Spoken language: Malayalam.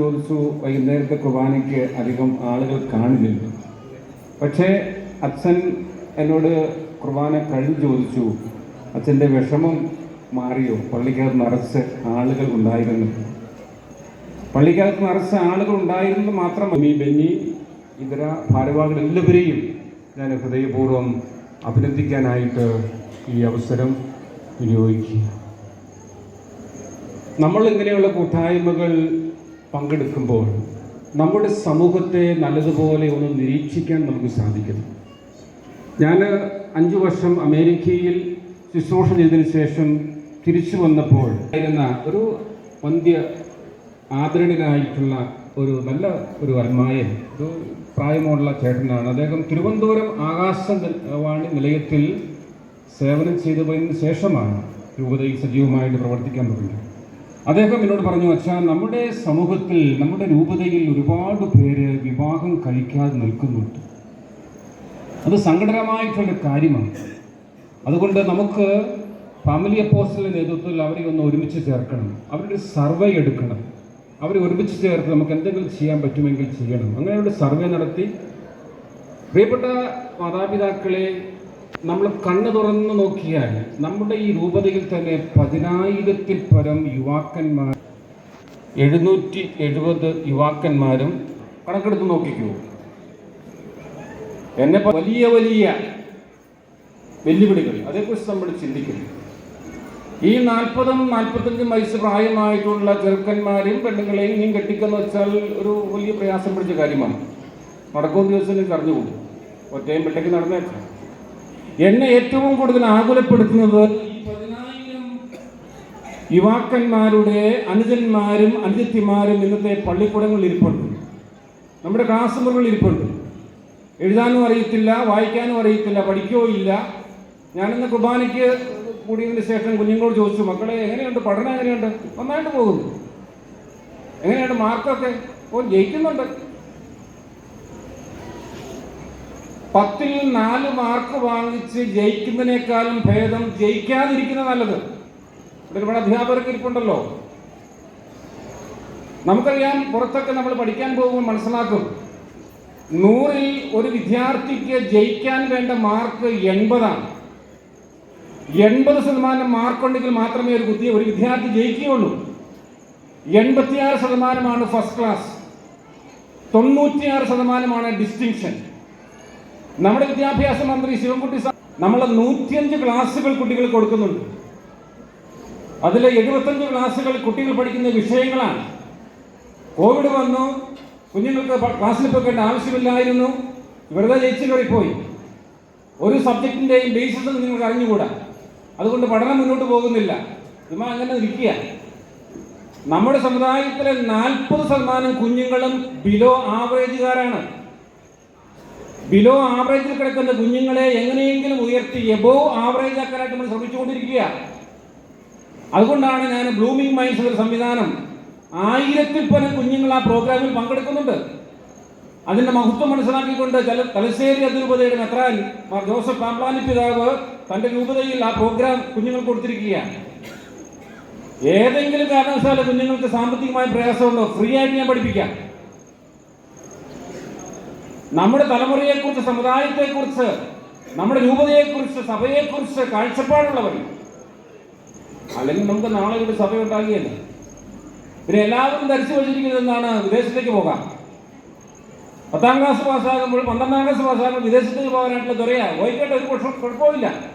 ഓർത്തു വൈകുന്നേരത്തെ കുർബാനയ്ക്ക് അധികം ആളുകൾ കാണില്ല പക്ഷേ അച്ഛൻ എന്നോട് കുർബാന കഴിഞ്ഞ് ചോദിച്ചു അച്ഛന്റെ വിഷമം മാറിയോ? പള്ളിക്കകത്ത് നിറച്ച് ആളുകൾ ഉണ്ടായിരുന്നു. പള്ളിക്കകത്ത് നിറച്ച ആളുകൾ ഉണ്ടായിരുന്നു മാത്രം ഈ ബെന്നി ഇതര ഭാരവാഹികൾ എല്ലാവരെയും ഞാൻ ഹൃദയപൂർവം അഭിനന്ദിക്കാനായിട്ട് ഈ അവസരം വിനിയോഗിക്കുക നമ്മൾ ഇങ്ങനെയുള്ള കൂട്ടായ്മകൾ പങ്കെടുക്കുമ്പോൾ നമ്മുടെ സമൂഹത്തെ നല്ലതുപോലെ ഒന്ന് നിരീക്ഷിക്കാൻ നമുക്ക് സാധിക്കുന്നു. ഞാൻ അഞ്ച് വർഷം അമേരിക്കയിൽ ശുശ്രൂഷ ചെയ്തതിന് ശേഷം തിരിച്ചു വന്നപ്പോൾ ആയിരുന്ന ഒരു വന്ധ്യ ആദരണീയനായിട്ടുള്ള ഒരു നല്ല ഒരു അൽമായൻ ഒരു പ്രായമുള്ള ചേട്ടനാണ്. അദ്ദേഹം തിരുവനന്തപുരം ആകാശവാണി നിലയത്തിൽ സേവനം ചെയ്തു ശേഷമാണ് രൂപതയിൽ സജീവമായിട്ട് പ്രവർത്തിക്കാൻ തുടങ്ങിയത്. അദ്ദേഹം എന്നോട് പറഞ്ഞു അച്ഛാ നമ്മുടെ സമൂഹത്തിൽ നമ്മുടെ രൂപതയിൽ ഒരുപാട് പേര് വിവാഹം കഴിക്കാതെ നിൽക്കുന്നുണ്ട്. അത് സങ്കടകരമായിട്ടുള്ള കാര്യമാണ്. അതുകൊണ്ട് നമുക്ക് ഫാമിലി അപ്പോസ്റ്റലിന്റെ നേതൃത്വത്തിൽ അവരെ ഒന്ന് ഒരുമിച്ച് ചേർക്കണം. അവരുടെ സർവേ എടുക്കണം. അവരെ ഒരുമിച്ച് ചേർത്ത് നമുക്ക് എന്തെങ്കിലും ചെയ്യാൻ പറ്റുമെങ്കിൽ ചെയ്യണം. അങ്ങനെ ഒരു സർവേ നടത്തി. പ്രിയപ്പെട്ട മാതാപിതാക്കളെ നമ്മൾ കണ്ണു തുറന്ന് നോക്കിയാൽ നമ്മുടെ ഈ രൂപതയിൽ തന്നെ പതിനായിരത്തിൽ പരം യുവാക്കന്മാർ എഴുന്നൂറ്റി എഴുപത് യുവാക്കന്മാരും കണക്കെടുത്ത് നോക്കിക്കൂ. എന്നെ വലിയ വലിയ വെല്ലുവിളികൾ അതേക്കുറിച്ച് നമ്മൾ ചിന്തിക്കുന്നു. ഈ നാൽപ്പതും നാൽപ്പത്തഞ്ചും വയസ്സ് പ്രായമായിട്ടുള്ള ചെറുക്കന്മാരെയും പെണ്ണുങ്ങളെയും ഇനിയും കെട്ടിക്കെന്ന് വെച്ചാൽ ഒരു വലിയ പ്രയാസം പിടിച്ച കാര്യമാണ്. നടക്കുന്ന ദിവസം അറിഞ്ഞുകൂടും ഒറ്റയും പെട്ടയ്ക്ക് നടന്നേക്കാം. എന്നെ ഏറ്റവും കൂടുതൽ ആകുലപ്പെടുത്തുന്നത് യുവാക്കന്മാരുടെ അനുജന്മാരും അനുജത്തിമാരും ഇന്നത്തെ പള്ളിക്കൂടങ്ങളിൽ ഇരിപ്പുണ്ട്. നമ്മുടെ ക്ലാസ് മുറികളിൽ ഇരിപ്പുണ്ട്. എഴുതാനും അറിയത്തില്ല വായിക്കാനും അറിയത്തില്ല പഠിക്കുകയോ ഇല്ല. ഞാനിന്ന് കുർബാനയ്ക്ക് കൂടിയതിന് ശേഷം കുഞ്ഞുങ്ങളോട് ചോദിച്ചു മക്കളെ എങ്ങനെയുണ്ട്? പഠനം എങ്ങനെയുണ്ട്? നന്നായിട്ട് പോകുന്നു. എങ്ങനെയുണ്ട്? മാർക്കൊക്കെ? ഓ ജയിക്കുന്നുണ്ട്. പത്തിൽ നാല് മാർക്ക് വാങ്ങിച്ച് ജയിക്കുന്നതിനേക്കാളും ഭേദം ജയിക്കാതിരിക്കുന്ന നല്ലത്. ഒരുപാട് അധ്യാപകർക്ക് ഇരിപ്പുണ്ടല്ലോ. നമുക്കറിയാം പുറത്തൊക്കെ നമ്മൾ പഠിക്കാൻ പോകുമ്പോൾ മനസ്സിലാക്കും. നൂറിൽ ഒരു വിദ്യാർത്ഥിക്ക് ജയിക്കാൻ വേണ്ട മാർക്ക് എൺപതാണ്. എൺപത് ശതമാനം മാർക്കുണ്ടെങ്കിൽ മാത്രമേ ഒരു ബുദ്ധി ഒരു വിദ്യാർത്ഥി ജയിക്കുകയുള്ളൂ. എൺപത്തിയാറ് ശതമാനമാണ് ഫസ്റ്റ് ക്ലാസ്. തൊണ്ണൂറ്റിയാറ് ശതമാനമാണ് ഡിസ്റ്റിങ്ഷൻ. നമ്മുടെ വിദ്യാഭ്യാസ മന്ത്രി ശിവൻകുട്ടി സാർ നമ്മൾ നൂറ്റിയഞ്ച് ക്ലാസ്സുകൾ കുട്ടികൾ കൊടുക്കുന്നുണ്ട്. അതിലെ എഴുപത്തഞ്ച് ക്ലാസ്സുകൾ കുട്ടികൾ പഠിക്കുന്ന വിഷയങ്ങളാണ്. കോവിഡ് വന്നു കുഞ്ഞുങ്ങൾക്ക് ക്ലാസ്സിൽ പോകേണ്ട ആവശ്യമില്ലായിരുന്നു. വെറുതെ ജയിച്ചു കയറിപ്പോയി. ഒരു സബ്ജക്റ്റിന്റെയും ബേസിസ് നിങ്ങൾക്ക് അറിഞ്ഞുകൂടാ. അതുകൊണ്ട് പഠനം മുന്നോട്ട് പോകുന്നില്ല. ചുമ്മാ അങ്ങനെ ഇരിക്കുക നമ്മുടെ സമുദായത്തിലെ നാൽപ്പത് ശതമാനം കുഞ്ഞുങ്ങളും ബിലോ ആവറേജുകാരാണ് ബിലോ ആവറേജിൽ കിടക്കുന്ന കുഞ്ഞുങ്ങളെ എങ്ങനെയെങ്കിലും ഉയർത്തി എബോ ആവറേജ് ആക്കാനായിട്ട് നമ്മൾ ശ്രമിച്ചുകൊണ്ടിരിക്കുക അതുകൊണ്ടാണ് ഞാൻ ബ്ലൂമിംഗ് മൈൻഡ്സ് എന്നൊരു സംവിധാനം ആയിരത്തിൽ പരം കുഞ്ഞുങ്ങൾ ആ പ്രോഗ്രാമിൽ പങ്കെടുക്കുന്നുണ്ട്. അതിന്റെ മഹത്വം മനസ്സിലാക്കിക്കൊണ്ട് ചില തലശ്ശേരി അതിരൂപതയുടെ മെത്രാൻ മാർ ജോസഫ് പാമ്പ്ലാനി പിതാവ് തന്റെ രൂപതയിൽ ആ പ്രോഗ്രാം കുഞ്ഞുങ്ങൾക്ക് കൊടുത്തിരിക്കുകയാണ്. ഏതെങ്കിലും കാരണവശാല കുഞ്ഞുങ്ങൾക്ക് സാമ്പത്തികമായ പ്രയാസമുണ്ടോ? ഫ്രീ ആയിട്ട് ഞാൻ പഠിപ്പിക്കാം. നമ്മുടെ തലമുറയെക്കുറിച്ച് സമുദായത്തെക്കുറിച്ച് നമ്മുടെ രൂപതയെക്കുറിച്ച് സഭയെക്കുറിച്ച് കാഴ്ചപ്പാടുള്ളവർ. അല്ലെങ്കിൽ നമുക്ക് നാളെ ഒരു സഭ ഉണ്ടാകുകയല്ല പിന്നെ എല്ലാവരും ധരിച്ചു വച്ചിരിക്കുന്നത് എന്താണ്? വിദേശത്തേക്ക് പോകാം. പത്താം ക്ലാസ് പാസ്സാകുമ്പോൾ പന്ത്രണ്ടാം ക്ലാസ് പാസ്സാകുമ്പോൾ വിദേശത്തേക്ക് പോകാനായിട്ടുള്ള ദുരയാ പോയിക്കോട്ടെ ഒരു പക്ഷം കുഴപ്പമില്ല.